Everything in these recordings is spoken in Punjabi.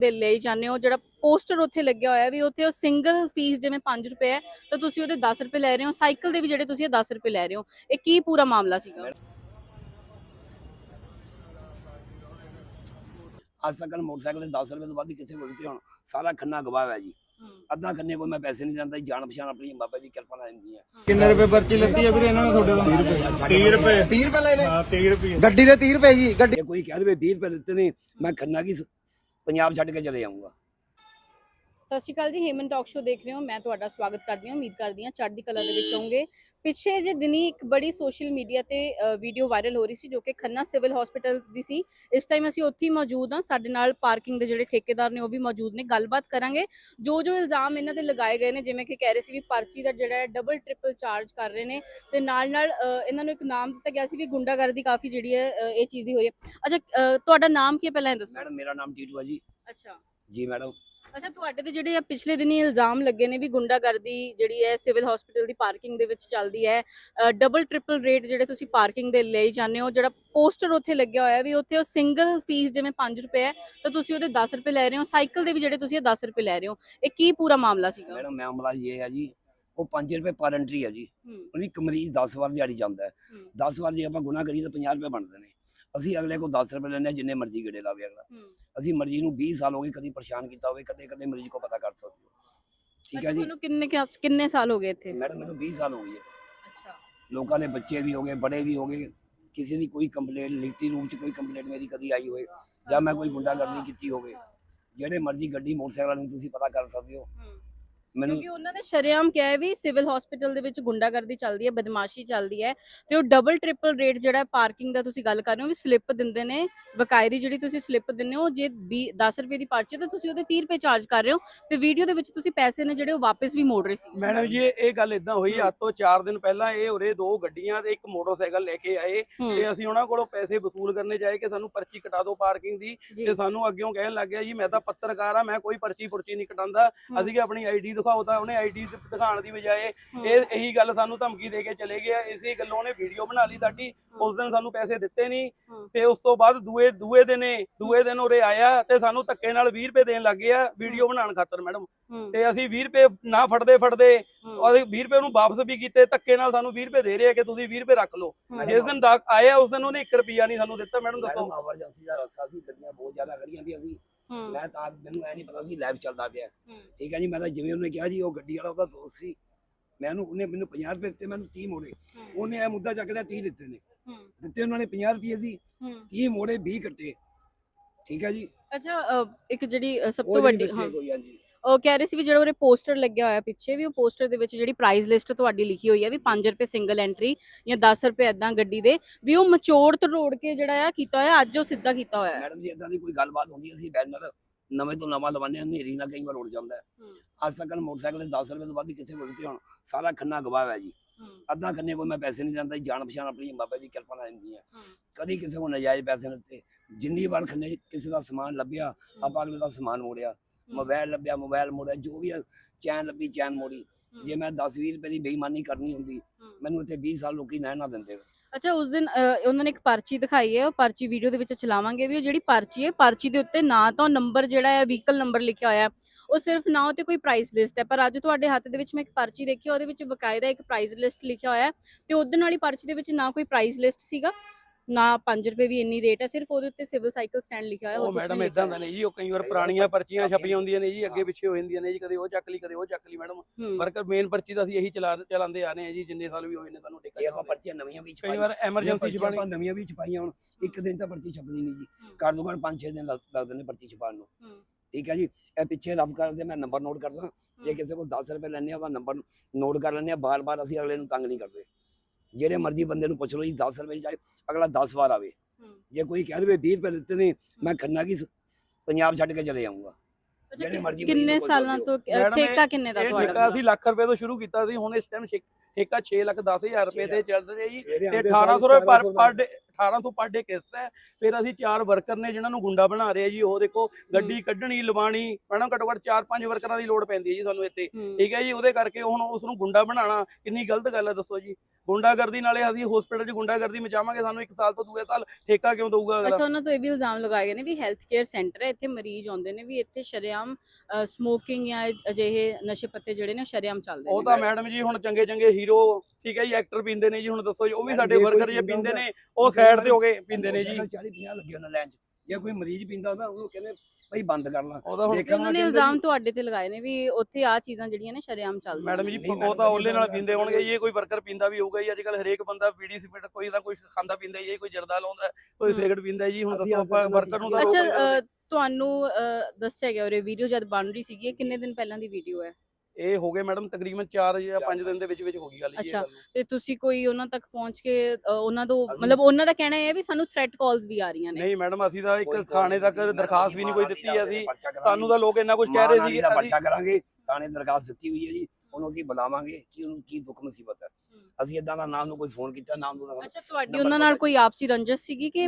ਦੇ ਲਈ ਜਾਂਦੇ ਹੋ ਜਿਹੜਾ ਪੋਸਟਰ ਉੱਥੇ ਲੱਗਿਆ ਹੋਇਆ ਵੀ ਉੱਥੇ ਉਹ ਸਿੰਗਲ ਫੀਸ ਜਿਵੇਂ 5 ਰੁਪਏ ਹੈ ਤਾਂ ਤੁਸੀਂ ਉਹਦੇ 10 ਰੁਪਏ ਲੈ ਰਹੇ ਹੋ ਸਾਈਕਲ ਦੇ ਵੀ ਜਿਹੜੇ ਤੁਸੀਂ ਇਹ 10 ਰੁਪਏ ਲੈ ਰਹੇ ਹੋ ਇਹ ਕੀ ਪੂਰਾ ਮਾਮਲਾ ਸੀਗਾ? ਅੱਜ ਤੱਕ ਮੋਟਰਸਾਈਕਲ ਦੇ 10 ਰੁਪਏ ਤੋਂ ਵੱਧ ਕਿਸੇ ਕੋਲ ਨਹੀਂ ਹੁਣ ਸਾਰਾ ਖੰਨਾ ਗਵਾਹ ਹੈ ਜੀ। ਅੱਧਾ ਖੰਨੇ ਕੋਈ ਮੈਂ ਪੈਸੇ ਨਹੀਂ ਲੈਂਦਾ ਜੀ, ਜਾਣ ਪਛਾਣ ਆਪਣੀ ਬਾਬਾ ਦੀ ਕਿਰਪਾ ਨਾਲ ਹੁੰਦੀ ਹੈ। ਕਿੰਨੇ ਰੁਪਏ ਪਰਚੀ ਲੱਤੀ ਹੈ ਵੀਰੇ ਇਹਨਾਂ ਨੇ ਤੁਹਾਡੇ ਤੋਂ? 30 ਰੁਪਏ। 30 ਰੁਪਏ। ਲੈ ਲੈ ਹਾਂ 30 ਰੁਪਏ। ਗੱਡੀ ਦੇ 30 ਰੁਪਏ ਜੀ ਗੱਡੀ ਕੋਈ ਕਹਿ ਦੇਵੇ 20 ਰੁਪਏ ਦਿੱਤੇ ਨੇ ਮੈਂ ਖੰਨਾ ਕੀ ਪੰਜਾਬ ਛੱਡ ਕੇ ਚਲੇ ਜਾਊਂਗਾ। ਸਤਿ ਸ਼੍ਰੀ ਅਕਾਲ ਜੀ ਹੇਮਨ ਟਾਕ ਸ਼ੋ ਦੇਖ ਰਹੇ ਹੋ ਮੈਂ ਤੁਹਾਡਾ ਸਵਾਗਤ ਕਰਦੀ ਹਾਂ ਉਮੀਦ ਕਰਦੀ ਹਾਂ ਚੜ੍ਹਦੀ ਕਲਾ ਦੇ ਵਿੱਚ ਹੋਵੋਗੇ। ਪਿੱਛੇ ਜੇ ਦਿਨੀ ਇੱਕ ਬੜੀ ਸੋਸ਼ਲ ਮੀਡੀਆ ਤੇ ਵੀਡੀਓ ਵਾਇਰਲ ਹੋ ਰਹੀ ਸੀ ਜੋ ਕਿ ਖੰਨਾ ਸਿਵਲ ਹਸਪੀਟਲ ਦੀ ਸੀ। ਇਸ ਟਾਈਮ ਅਸੀਂ ਉੱਥੇ ਹੀ ਮੌਜੂਦ ਹਾਂ ਸਾਡੇ ਨਾਲ ਪਾਰਕਿੰਗ ਦੇ ਜਿਹੜੇ ਠੇਕੇਦਾਰ ਨੇ ਉਹ ਵੀ ਮੌਜੂਦ ਨੇ ਗੱਲਬਾਤ ਕਰਾਂਗੇ। ਜੋ ਜੋ ਇਲਜ਼ਾਮ ਇਹਨਾਂ ਤੇ ਲਗਾਏ ਗਏ ਨੇ ਜਿਵੇਂ ਕਿ ਕਹਿ ਰਹੇ ਸੀ ਵੀ ਪਰਚੀ ਦਾ ਜਿਹੜਾ ਹੈ ਡਬਲ ਟ੍ਰਿਪਲ ਚਾਰਜ ਕਰ ਰਹੇ ਨੇ ਤੇ ਨਾਲ ਨਾਲ ਇਹਨਾਂ ਨੂੰ ਇੱਕ ਨਾਮ ਦਿੱਤਾ ਗਿਆ ਸੀ ਵੀ ਗੁੰਡਾਗਰਦੀ ਕਾਫੀ ਜਿਹੜੀ ਹੈ ਇਹ ਚੀਜ਼ ਦੀ ਹੋ ਰਹੀ ਹੈ। ਅੱਛਾ ਤੁਹਾਡਾ ਨਾਮ ਕੀ ਹੈ ਪਹਿਲਾਂ ਇਹ ਦੱਸੋ। ਮੈਡਮ ਮੇਰਾ ਨਾਮ ਟੀਟੂ ਜੀ। ਅੱਛਾ। ਜੀ ਮੈਡਮ ਅੱਛਾ ਤੁਹਾਡੇ ਤੇ ਜਿਹੜੇ ਆ ਪਿਛਲੇ ਦਿਨੀ ਇਲਜ਼ਾਮ ਲੱਗੇ ਨੇ ਵੀ ਗੁੰਡਾਗਰਦੀ ਜਿਹੜੀ ਹੈ ਸਿਵਲ ਹਸਪੀਟਲ ਦੀ ਪਾਰਕਿੰਗ ਦੇ ਵਿੱਚ ਚੱਲਦੀ ਹੈ ਡਬਲ ਟ੍ਰਿਪਲ ਰੇਟ ਜਿਹੜੇ ਤੁਸੀਂ ਪਾਰਕਿੰਗ ਦੇ ਲਈ ਜਾਂਦੇ ਹੋ ਜਿਹੜਾ ਪੋਸਟਰ ਉੱਥੇ ਲੱਗਿਆ ਹੋਇਆ ਵੀ ਉੱਥੇ ਉਹ ਸਿੰਗਲ ਫੀਸ ਜਿਵੇਂ 5 ਰੁਪਏ ਹੈ ਤਾਂ ਤੁਸੀਂ ਉਹਦੇ 10 ਰੁਪਏ ਲੈ ਰਹੇ ਹੋ ਸਾਈਕਲ ਦੇ ਵੀ ਜਿਹੜੇ ਤੁਸੀਂ ਇਹ 10 ਰੁਪਏ ਲੈ ਰਹੇ ਹੋ ਇਹ ਕੀ ਪੂਰਾ ਮਾਮਲਾ ਸੀਗਾ? ਮੈਡਮ ਮਾਮਲਾ ਇਹ ਹੈ ਜੀ ਉਹ 5 ਰੁਪਏ ਪਰ ਐਂਟਰੀ ਹੈ ਜੀ ਉਹਦੀ ਇੱਕ ਮਰੀਜ਼ 10 ਵਾਰ ਦਿਹਾੜੀ ਜਾਂਦਾ ਹੈ ਹੂੰ। 10 ਵਾਰ ਜੇ ਆਪਾਂ ਗੁਨਾਹ ਕਰੀਏ ਤਾਂ 50 ਰੁਪਏ ਬਣਦੇ ਨੇ। ਅਸੀਂ ਅਗਲੇ ਕੋਲ 10 ਰੁਪਏ ਹਾਂ ਜਿੰਨੇ ਮਰਜ਼ੀ ਗੇੜੇ ਲਾਵੇ ਅਗਲਾ। ਅਸੀਂ ਮਰੀਜ਼ ਨੂੰ 20 ਸਾਲ ਹੋ ਗਏ ਕਦੀ ਪਰੇਸ਼ਾਨ ਕੀਤਾ ਹੋਵੇ ਕਦੇ ਕਦੇ ਮਰੀਜ਼ ਕੋ ਪਤਾ ਕਰ ਸਕਦੇ ਹੋ। ਠੀਕ ਹੈ ਜੀ? ਤੁਹਾਨੂੰ ਕਿੰਨੇ ਕਿੰਨੇ ਸਾਲ ਹੋ ਗਏ ਇੱਥੇ? ਮੈਡਮ ਮੈਨੂੰ 20 ਸਾਲ ਹੋ ਗਏ। ਅੱਛਾ। ਲੋਕਾਂ ਦੇ ਬੱਚੇ ਵੀ ਹੋ ਗਏ ਬੜੇ ਵੀ ਹੋ ਗਏ। ਕਿਸੇ ਦੀ ਕੋਈ ਕੰਪਲੇਂਟ ਲਿਖਤੀ ਰੂਪ ਚ ਕੋਈ ਕੰਪਲੇਂਟ ਮੇਰੀ ਕਦੀ ਆਈ ਹੋਵੇ ਜਾਂ ਮੈਂ ਕੋਈ ਗੁੰਡਾਗਰਦੀ ਕੀਤੀ ਹੋਵੇ। ਜਿਹੜੇ ਮਰਜ਼ੀ ਗੱਡੀ ਮੋਟਰਸਾਈਕਲ ਵਾਲੇ ਨੂੰ ਤੁਸੀਂ ਪਤਾ ਕਰ ਸਕਦੇ ਹੂੰ। ਮੈਨੂੰ ਕਿਉਂਕਿ ਉਹਨਾਂ ਨੇ ਸ਼ਰੇਆਮ ਕਿਹਾ ਹੈ ਵੀ ਸਿਵਲ ਹਸਪੀਟਲ ਦੇ ਵਿੱਚ ਗੁੰਡਾਗਰਦੀ ਚੱਲਦੀ ਹੈ ਬਦਮਾਸ਼ੀ ਚੱਲਦੀ ਹੈ ਤੇ ਉਹ ਡਬਲ ਟ੍ਰਿਪਲ ਰੇਟ ਜਿਹੜਾ ਪਾਰਕਿੰਗ ਦਾ ਤੁਸੀਂ ਗੱਲ ਕਰ ਰਹੇ ਹੋ ਵੀ ਸਲਿੱਪ ਦਿੰਦੇ ਨੇ ਬਕਾਇਦੀ ਜਿਹੜੀ ਤੁਸੀਂ ਸਲਿੱਪ ਦਿੰਦੇ ਹੋ ਜੇ 10 ਰੁਪਏ ਦੀ ਪਰਚੀ ਤਾਂ ਤੁਸੀਂ ਉਹਦੇ 30 ਰੁਪਏ ਚਾਰਜ ਕਰ ਰਹੇ ਹੋ ਤੇ ਵੀਡੀਓ ਦੇ ਵਿੱਚ ਤੁਸੀਂ ਪੈਸੇ ਨੇ ਜਿਹੜੇ ਉਹ ਵਾਪਸ ਵੀ ਮੋੜ ਰਹੇ ਸੀ। ਮੈਡਮ ਜੀ ਇਹ ਗੱਲ ਇਦਾਂ ਹੋਈ ਅੱਜ ਤੋਂ 4 ਦਿਨ ਪਹਿਲਾਂ ਇਹ ਉਰੇ ਦੋ ਗੱਡੀਆਂ ਤੇ ਇੱਕ ਮੋਟਰਸਾਈਕਲ ਲੈ ਕੇ ਆਏ ਤੇ ਅਸੀਂ ਉਹਨਾਂ ਕੋਲੋਂ ਪੈਸੇ ਵਸੂਲ ਕਰਨੇ ਜਾਏ ਕਿ ਸਾਨੂੰ ਪਰਚੀ ਕਟਾ ਦਿਓ ਪਾਰਕਿੰਗ ਦੀ ਤੇ ਸਾਨੂੰ ਅੱਗਿਓਂ ਕਹਿਣ ਲੱਗ ਗਿਆ ਜੀ ਮੈਂ ਤਾਂ ਪੱਤਰਕਾਰ ਆ ਮੈਂ ਕੋਈ ਪਰਚੀ ਪੁਰਚੀ ਨਹੀਂ ਕਟਾਉਂਦਾ ਅਸੀਂ ਕਿ ਆਪਣੀ ਆਈਡੀ ਦਿਖਾਓ ਤਾਂ ਉਹਨੇ ਆਈਡੀ ਦਿਖਾਉਣ ਦੀ ਬਜਾਏ ਇਹ ਇਹੀ ਗੱਲ ਸਾਨੂੰ ਧਮਕੀ ਦੇ ਕੇ ਚਲੇ ਗਿਆ। ਇਸੇ ਗੱਲੋਂ ਉਹਨੇ ਵੀਡੀਓ ਬਣਾ ਲਈ ਸਾਡੀ। ਉਸ ਦਿਨ ਸਾਨੂੰ ਪੈਸੇ ਦਿੱਤੇ ਨਹੀਂ। ਤੇ ਉਸ ਤੋਂ ਬਾਅਦ ਦੂਏ ਦੂਏ ਦਿਨੇ ਦੂਏ ਦਿਨ ਉਰੇ ਆਇਆ ਤੇ ਸਾਨੂੰ ਧੱਕੇ ਨਾਲ 20 ਰੁਪਏ ਦੇਣ ਲੱਗ ਗਿਆ ਵੀਡੀਓ ਬਣਾਉਣ ਖਾਤਰ ਮੈਡਮ ਤੇ ਅਸੀਂ 20 ਰੁਪਏ ਨਾ ਫੜਦੇ ਫੜਦੇ ਔਰ 20 ਰੁਪਏ ਨੂੰ ਵਾਪਸ ਵੀ ਕੀਤੇ ਧੱਕੇ ਨਾਲ ਸਾਨੂੰ 20 ਰੁਪਏ ਦੇ ਰਹੇ ਆ ਕਿ ਤੁਸੀਂ 20 ਰੁਪਏ ਰੱਖ ਲਓ। ਜਿਸ ਦਿਨ ਆਇਆ ਉਸ ਦਿਨ ਉਹਨੇ 1 ਰੁਪਿਆ ਨਹੀਂ ਸਾਨੂੰ ਦਿੱਤਾ ਮੈਡਮ ਦੱਸੋ। ਐਮਰਜੈਂਸੀ ਦਾ ਰਸਤਾ ਸੀ ਗੱਡੀਆਂ ਬਹੁਤ ਜ਼ਿਆਦਾ ਖੜੀਆਂ ਵੀ ਅਸੀਂ ਮੈਂ ਤਾਂ ਮੈਨੂੰ ਐ ਨਹੀਂ ਪਤਾ ਸੀ ਲਾਈਵ ਚੱਲਦਾ ਪਿਆ। ਠੀਕ ਹੈ ਜੀ ਮੈਂ ਤਾਂ ਜਿਵੇਂ ਉਹਨੇ ਕਿਹਾ ਜੀ ਉਹ ਗੱਡੀ ਵਾਲਾ ਉਹਦਾ ਦੋਸਤ ਸੀ। ਮੈਂ ਉਹਨੂੰ ਉਹਨੇ ਮੈਨੂੰ 50 ਰੁਪਏ ਦਿੱਤੇ ਮੈਨੂੰ 30 ਮੋੜੇ। ਉਹਨੇ ਇਹ ਮੁੱਦਾ ਚੱਕ ਲਿਆ 30 ਦਿੱਤੇ ਨੇ। ਦਿੱਤੇ ਉਹਨਾਂ ਨੇ 50 ਰੁਪਏ ਸੀ ਹੂੰ। 30 ਮੋੜੇ 20 ਕੱਟੇ। ਠੀਕ ਹੈ ਜੀ। ਅੱਛਾ ਇੱਕ ਜਿਹੜੀ ਸਭ ਤੋਂ ਵੱਡੀ ਹਾਂ। ਕਹਿ ਰਹੇ ਸੀ ਵੀ ਜਿਹੜਾ ਉਹਦੇ ਪੋਸਟਰ ਲੱਗਿਆ ਹੋਇਆ ਪਿੱਛੇ ਵੀ ਉਹ ਪੋਸਟਰ ਦੇ ਵਿੱਚ ਜਿਹੜੀ ਪ੍ਰਾਈਸ ਲਿਸਟ ਤੁਹਾਡੀ ਲਿਖੀ ਹੋਈ ਹੈ ਵੀ 5 ਰੁਪਏ ਸਿੰਗਲ ਐਂਟਰੀ ਜਾਂ 10 ਰੁਪਏ ਐਦਾਂ ਗੱਡੀ ਦੇ ਵੀ ਉਹ ਮਚੋੜ ਤਰੋੜ ਕੇ ਜਿਹੜਾ ਆ ਕੀਤਾ ਹੋਇਆ ਅੱਜ ਉਹ ਸਿੱਧਾ ਕੀਤਾ ਹੋਇਆ। ਮੈਡਮ ਜੀ ਇਦਾਂ ਦੀ ਕੋਈ ਗੱਲਬਾਤ ਹੁੰਦੀ ਅਸੀਂ ਬੈਨਰ ਨਵੇਂ ਤੋਂ ਨਵਾਂ ਹਾਂ ਹਨੇਰੀ ਨਾਲ ਕਈ ਵਾਰ ਉੜ ਜਾਂਦਾ। ਅੱਜ ਤੱਕ ਮੋਟਰਸਾਈਕਲ ਦੇ 10 ਰੁਪਏ ਤੋਂ ਵੱਧ ਕਿਸੇ ਕੋਲ ਨਹੀਂ ਹੁਣ ਸਾਰਾ ਖੰਨਾ ਗਵਾਹ ਹੈ ਜੀ। ਅੱਧਾ ਖੰਨੇ ਕੋਈ ਮੈਂ ਪੈਸੇ ਨਹੀਂ ਲੈਂਦਾ ਜੀ, ਜਾਣ ਪਛਾਣ ਆਪਣੀ ਬਾਬਾ ਦੀ ਕਿਰਪਾ ਨਾਲ ਹੁੰਦੀ ਹੈ। ਕਦੀ ਕਿਸੇ ਕੋਲ ਨਜਾਇਜ਼ ਪੈਸੇ ਨਹੀਂ ਦਿੱਤੇ। ਜਿੰਨੀ ਵਾਰ ਖੰਨੇ ਕਿਸੇ ਦਾ ਸਮਾਨ ਲੱਭਿਆ ਆਪਾਂ ਅਗਲੇ ਦਾ ਸਮਾਨ ਮੋੜਿਆ। ਮੋਬਾਈਲ ਲੱਭਿਆ ਮੋਬਾਈਲ ਮੋੜਿਆ ਜੋ ਵੀ ਹੈ, ਚੈਨ ਲੱਭੀ ਚੈਨ ਮੋੜੀ। ਜੇ ਮੈਂ 10 20 ਰੁਪਏ ਦੀ ਬੇਈਮਾਨੀ ਕਰਨੀ ਹੁੰਦੀ ਹੂੰ। ਮੈਨੂੰ ਇੱਥੇ 20 ਸਾਲ ਲੋਕੀ ਨਹਿ ਨਾ ਦਿੰਦੇ। ਅੱਛਾ ਉਸ ਦਿਨ ਉਹਨਾਂ ਨੇ ਇੱਕ ਪਰਚੀ ਦਿਖਾਈ ਹੈ ਉਹ ਪਰਚੀ ਵੀਡੀਓ ਦੇ ਵਿੱਚ ਚਲਾਵਾਂਗੇ ਵੀ ਉਹ ਜਿਹੜੀ ਪਰਚੀ ਹੈ ਪਰਚੀ ਦੇ ਉੱਤੇ ਨਾ ਤਾਂ ਨੰਬਰ ਜਿਹੜਾ ਹੈ ਵਹੀਕਲ ਨੰਬਰ ਲਿਖਿਆ ਹੋਇਆ ਹੈ, ਉਹ ਸਿਰਫ ਨਾ ਉਹ ਤੇ ਕੋਈ ਪ੍ਰਾਈਸ ਲਿਸਟ ਹੈ ਪਰ ਅੱਜ ਤੁਹਾਡੇ ਹੱਥ ਦੇ ਵਿੱਚ ਮੈਂ ਇੱਕ ਪਰਚੀ ਦੇਖੀ ਉਹਦੇ ਵਿੱਚ ਬਕਾਇਦਾ ਇੱਕ ਪ੍ਰਾਈਸ ਲਿਸਟ ਲਿਖਿਆ ਹੋਇਆ ਹੈ ਤੇ ਉਦੋਂ ਵਾਲੀ ਪਰਚੀ ਦੇ ਵਿੱਚ ਨਾ ਕੋਈ ਪ੍ਰਾਈਸ ਲਿਸਟ ਸੀਗਾ? ਨਾ 5 ਰੁਪਏ ਵੀ ਇੰਨੀ ਰੇਟ ਹੈ ਸਿਰਫ ਉਹਦੇ ਉੱਤੇ ਸਿਵਲ ਸਾਈਕਲ ਸਟੈਂਡ ਲਿਖਿਆ ਹੋਇਆ ਉਹ ਮੈਡਮ ਇਦਾਂ ਦਾ ਨਹੀਂ ਜੀ ਉਹ ਕਈ ਵਾਰ ਪੁਰਾਣੀਆਂ ਪਰਚੀਆਂ ਛਪੀਆਂ ਹੁੰਦੀਆਂ ਨੇ ਜੀ ਅੱਗੇ ਪਿੱਛੇ ਹੋ ਜਾਂਦੀਆਂ ਨੇ ਜੀ ਕਦੇ ਉਹ ਚੱਕ ਲਈ ਕਦੇ ਉਹ ਚੱਕ ਲਈ ਮੈਡਮ ਵਰਕਰ ਮੇਨ ਪਰਚੀ ਤਾਂ ਅਸੀਂ ਇਹੀ ਚਲਾ ਚਲਾਉਂਦੇ ਆ ਰਹੇ ਹਾਂ ਜੀ ਜਿੰਨੇ ਸਾਲ ਵੀ ਹੋਏ ਨੇ ਸਾਨੂੰ ਇਹ ਟਿਕਾ ਆਪਾਂ ਪਰਚੀਆਂ ਨਵੀਆਂ ਵੀ ਕਈ ਛਪਾਈਆਂ ਵਾਰ ਐਮਰਜੈਂਸੀ ਬਣੀ ਆਪਾਂ ਨਵੀਆਂ ਵੀ ਛਪਾਈਆਂ ਹੁਣ ਇੱਕ ਦਿਨ ਤਾਂ ਪਰਚੀ ਛਪਦੀ ਨਹੀਂ ਜੀ। ਘੱਟ ਤੋਂ ਘੱਟ 5-6 ਦਿਨ ਲੱਗ- ਲੱਗਦੇ ਨੇ ਪਰਚੀ ਛਪਾਉਣ ਨੂੰ। ਠੀਕ ਹੈ ਜੀ ਇਹ ਪਿੱਛੇ ਰਫ ਕਰਦੇ ਮੈਂ ਨੰਬਰ ਨੋਟ ਕਰਦਾ। ਜੇ ਕਿਸੇ ਕੋਲ 10 ਰੁਪਏ ਲੈਣੇ ਆ ਉਹਦਾ ਨੰਬਰ ਨੋਟ ਕਰ ਲੈਂਦੇ ਆ ਬਾਰ-ਬਾਰ ਅਸੀਂ ਅਗਲੇ ਨੂੰ ਤੰਗ ਨਹੀਂ ਕਰਦੇ। ਜਿਹੜੇ ਮਰਜ਼ੀ ਬੰਦੇ ਨੂੰ ਪੁੱਛ ਲਓ ਜੀ 10 ਰੁਪਏ ਚਾਹੇ ਅਗਲਾ 10 ਵਾਰ ਆਵੇ। ਜੇ ਕੋਈ ਕਹਿ ਦੇਵੇ 20 ਰੁਪਏ ਦਿੱਤੇ ਨੇ ਮੈਂ ਖੰਨਾ ਕੀ ਪੰਜਾਬ ਛੱਡ ਕੇ ਚਲੇ ਜਾਊਂਗਾ ਜਿਹੜੇ ਮਰਜ਼ੀ ਕਿੰਨੇ ਸਾਲਾਂ ਤੋਂ ਠੇਕਾ ਕਿੰਨੇ ਦਾ ਇਹ ਤੁਹਾਡਾ? ਠੇਕਾ ਅਸੀਂ ਲੱਖ ਰੁਪਏ ਤੋਂ ਸ਼ੁਰੂ ਕੀਤਾ ਸੀ ਹੁਣ ਇਸ ਟਾਈਮ ਠੇਕਾ 6 ਲੱਖ 10000 ਰੁਪਏ ਤੇ ਚੱਲ ਰਿਹਾ ਜੀ ਤੇ 1800 ਰੁਪਏ ਪਰ ਪਰ ਡੇ 1800 ਪਰ ਡੇ ਕਿਸ਼ਤ ਹੈ ਫਿਰ ਅਸੀਂ ਚਾਰ ਵਰਕਰ ਨੇ ਜਿਨ੍ਹਾਂ ਨੂੰ ਗੁੰਡਾ ਬਣਾ ਰਹੇ ਜੀ ਉਹ ਦੇਖੋ ਗੱਡੀ ਕੱਢਣੀ ਲਵਾਣੀ ਘੱਟੋ ਘੱਟ 4-5 ਵਰਕਰਾਂ ਦੀ ਲੋੜ ਪੈਂਦੀ ਹੈ ਜੀ ਸਾਨੂੰ ਇੱਥੇ। ਹੂੰ। ਠੀਕ ਹੈ ਜੀ ਉਹਦੇ ਕਰਕੇ ਹੁਣ ਉਸ ਨੂੰ ਗੁੰਡਾ ਬਣਾਉਣਾ ਕਿੰਨੀ ਗਲਤ ਗੱਲ ਹੈ ਦੱਸੋ ਜੀ। ਗੁੰਡਾਗਰਦੀ ਨਾਲੇ ਅਸੀਂ ਹਸਪੀਟਲ 'ਚ ਗੁੰਡਾਗਰਦੀ ਮਚਾਵਾਂਗੇ ਸਾਨੂੰ ਇੱਕ ਸਾਲ ਤੋਂ ਦੂਏ ਸਾਲ ਠੇਕਾ ਕਿਉਂ ਦਊਗਾ ਅਗਲਾ? ਅੱਛਾ ਉਹਨਾਂ ਤੋਂ ਇਹ ਵੀ ਇਲਜ਼ਾਮ ਲਗਾਏ ਗਏ ਨੇ ਵੀ ਹੈਲਥ ਕੇਅਰ ਸੈਂਟਰ ਹੈ ਇੱਥੇ ਮਰੀਜ਼ ਆਉਂਦੇ ਨੇ ਵੀ ਇੱਥੇ ਸ਼ਰੇਆਮ ਸਮੋਕਿੰਗ ਜਾਂ ਅਜ- ਅਜਿਹੇ ਨਸ਼ੇ ਪੱਤੇ ਜਿਹੜੇ ਨੇ ਉਹ ਸ਼ਰੇਆਮ ਚੱਲਦੇ ਉਹ ਨੇ ਤਾਂ ਮੈਡਮ ਜੀ ਹੁਣ ਚੰਗੇ ਚੰਗੇ ਹੀਰੋ ਠੀਕ ਹੈ ਜੀ ਐਕਟਰ ਪੀਂਦੇ ਨੇ ਜੀ ਹੁਣ ਦੱਸੋ ਜੀ ਉਹ ਵੀ ਸਾਡੇ ਵਰਕਰ ਜੇ ਪੀਂਦਾ ਨੇ ਉਹ ਸਾਈਡ ਤੇ ਹੋ ਗਏ ਪੀਂਦੇ ਨੇ ਜੀ। 40 50 ਲੱਗੇ ਉਹਨਾਂ ਲਾਈਨ 'ਚ। ਜੇ ਕੋਈ ਮਰੀਜ਼ ਪੀਂਦਾ ਹੁੰਦਾ ਉਹਨੂੰ ਕਹਿੰਦੇ ਭਾਈ ਬੰਦ ਕਰ ਲਾ ਉਹਦਾ ਹੁਣ ਦੇਖਣ ਉਹਨਾਂ ਨੇ ਇਲਜ਼ਾਮ ਤੁਹਾਡੇ ਤੇ ਲਗਾਏ ਨੇ ਵੀ ਉੱਥੇ ਆ ਚੀਜ਼ਾਂ ਜਿਹੜੀਆਂ ਨੇ ਸ਼ਰੇਆਮ ਚੱਲਦੀਆਂ ਮੈਡਮ ਜੀ ਨਹੀਂ ਉਹ ਤਾਂ ਜੀ, ਓਲੇ ਨਾਲ ਪੀਂਦੇ ਹੋਣਗੇ ਜੀ ਇਹ ਕੋਈ ਵਰਕਰ ਪੀਂਦਾ ਵੀ ਹੋਊਗਾ ਜੀ ਅੱਜ ਕੱਲ ਹਰੇਕ ਬੰਦਾ ਬੀੜੀ ਸਿਗਰਟ ਕੋਈ ਨਾ ਕੋਈ ਖਾਂਦਾ ਪੀਂਦਾ ਹੀ ਹੈ ਕੋਈ ਜਰਦਾ ਲਾਉਂਦਾ ਹੈ, ਕੋਈ ਹਮ। ਸਿਗਰਟ ਪੀਂਦਾ ਜੀ ਹੁਣ ਅਸੀਂ ਦੱਸੋ ਆਪਾਂ ਅੱਜ ਕੱਲ੍ਹ ਵਰਕਰ ਨੂੰ ਤਾਂ ਅੱਛਾ ਰੋਕ ਨਹੀਂ ਸਕਦੇ। ਅ, ਤੁਹਾਨੂੰ ਅ, ਦੱਸਿਆ ਗਿਆ ਉਹ ਵੀਡੀਓ ਜਦ ਬਣ ਰਹੀ ਸੀਗੀ ਇਹ ਕਿੰਨੇ ਦਿਨ ਪਹਿਲਾਂ ਦੀ ਵੀਡੀਓ ਹੈ ਇਹ ਹੋ ਗਏ ਮੈਡਮ ਤਕਰੀਬਨ 4 ਜਾਂ 5 ਦਿਨ ਦੇ ਵਿੱਚ ਵਿੱਚ ਹੋ ਗਈ ਗੱਲ ਅੱਛਾ। ਤੇ ਤੁਸੀਂ ਕੋਈ ਉਹਨਾਂ ਤੱਕ ਪਹੁੰਚ ਕੇ ਉਹਨਾਂ ਤੋਂ ਅਸੀਂ- ਮਤਲਬ ਉਹਨਾਂ ਦਾ ਕਹਿਣਾ ਇਹ ਹੈ ਵੀ ਸਾਨੂੰ ਥ੍ਰੈਟ ਕਾਲਸ ਵੀ ਆ ਰਹੀਆਂ ਨੇ। ਨਹੀਂ ਮੈਡਮ ਅਸੀਂ ਤਾਂ ਇੱਕ ਥਾਣੇ ਤੱਕ ਦਰਖਾਸਤ ਵੀ ਨਹੀਂ ਕੋਈ ਦਿੱਤੀ ਅਸੀਂ। ਸਾਨੂੰ ਤਾਂ ਲੋਕ ਇੰਨਾ ਕੁਝ ਕਹਿ ਰਹੇ ਸੀ ਦਾ ਪਰਚਾ ਕਰਾਂਗੇ ਥਾਣੇ ਦਰਖਾਸਤ ਦਿੱਤੀ ਹੋਈ ਹੈ ਜੀ ਉਹਨੂੰ ਅਸੀਂ ਬੁਲਾਵਾਂਗੇ ਕਿ ਉਹਨੂੰ ਕੀ ਦੁੱਖ ਮੁਸੀਬਤ ਹੈ। ਅਸੀਂ ਇਦਾਂ ਦਾ ਨਾਮ ਨੂੰ ਕੋਈ ਫੋਨ ਕੀਤਾ ਨਾਮ ਨੂੰ ਅੱਛਾ ਤੁਹਾਡੀ ਉਹਨਾਂ ਨਾਲ ਕੋਈ ਆਪਸੀ ਰੰਜਿਸ਼ ਸੀਗੀ ਕਿ